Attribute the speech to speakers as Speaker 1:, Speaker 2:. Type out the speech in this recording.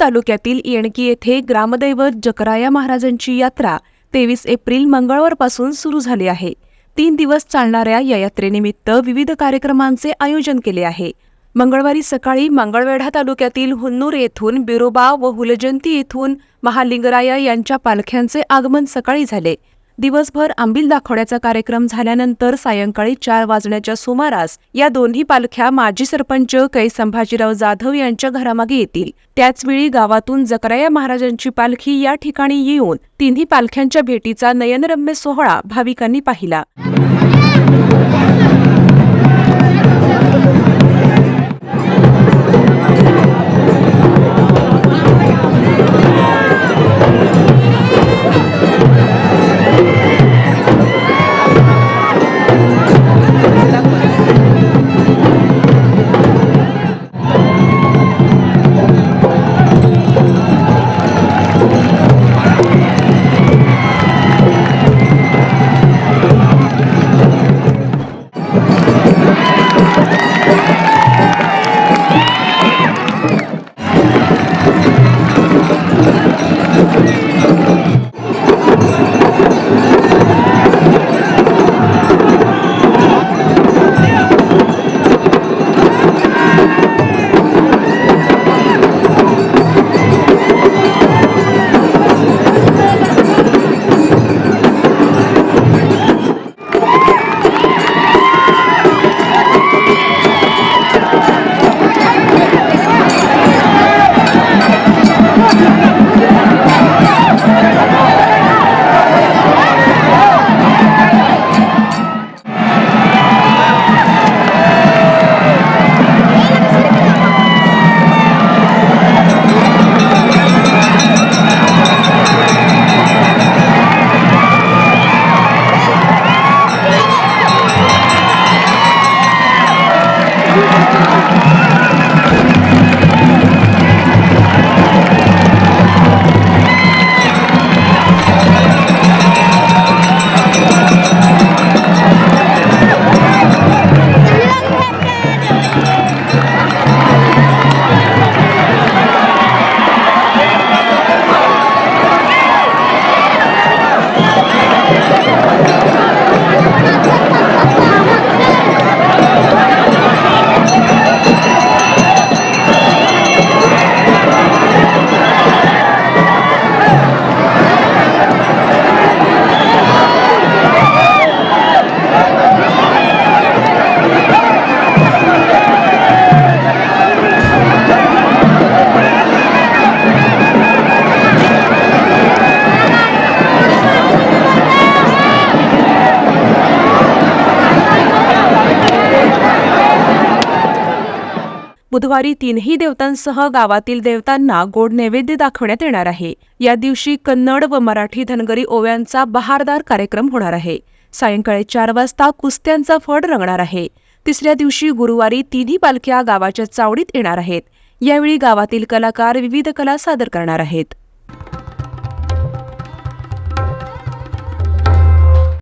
Speaker 1: तालुक्यातील येणकी येथे ग्रामदैवत जकराया महाराजांची यात्रा तेवीस एप्रिल मंगळवारपासून सुरू झाली आहे. तीन दिवस चालणाऱ्या या यात्रेनिमित्त विविध कार्यक्रमांचे आयोजन केले आहे. मंगळवारी सकाळी मंगळवेढा तालुक्यातील हुन्नूर येथून बिरोबा व हुलजंती येथून महालिंगराया यांच्या पालख्यांचे आगमन सकाळी झाले. दिवसभर आंबील दाखवण्याचा कार्यक्रम झाल्यानंतर सायंकाळी चार वाजण्याच्या सुमारास या दोन्ही पालख्या माजी सरपंच कै संभाजीराव जाधव यांच्या घरामागे येतील. त्याचवेळी गावातून जकराया महाराजांची पालखी या ठिकाणी येऊन तिन्ही पालख्यांच्या भेटीचा नयनरम्य सोहळा भाविकांनी पाहिला. बुधवारी तीनही देवतांसह गावातील देवतांना गोड नैवेद्य दाखवण्यात येणार आहे. या दिवशी कन्नड व मराठी धनगरी ओव्यांचा बहारदार कार्यक्रम होणार आहे. सायंकाळी चार वाजता कुस्त्यांचा फड रंगणार आहे. तिसऱ्या दिवशी गुरुवारी तिन्ही पालख्या गावाच्या चावडीत येणार आहेत. यावेळी गावातील कलाकार विविध कला सादर करणार आहेत.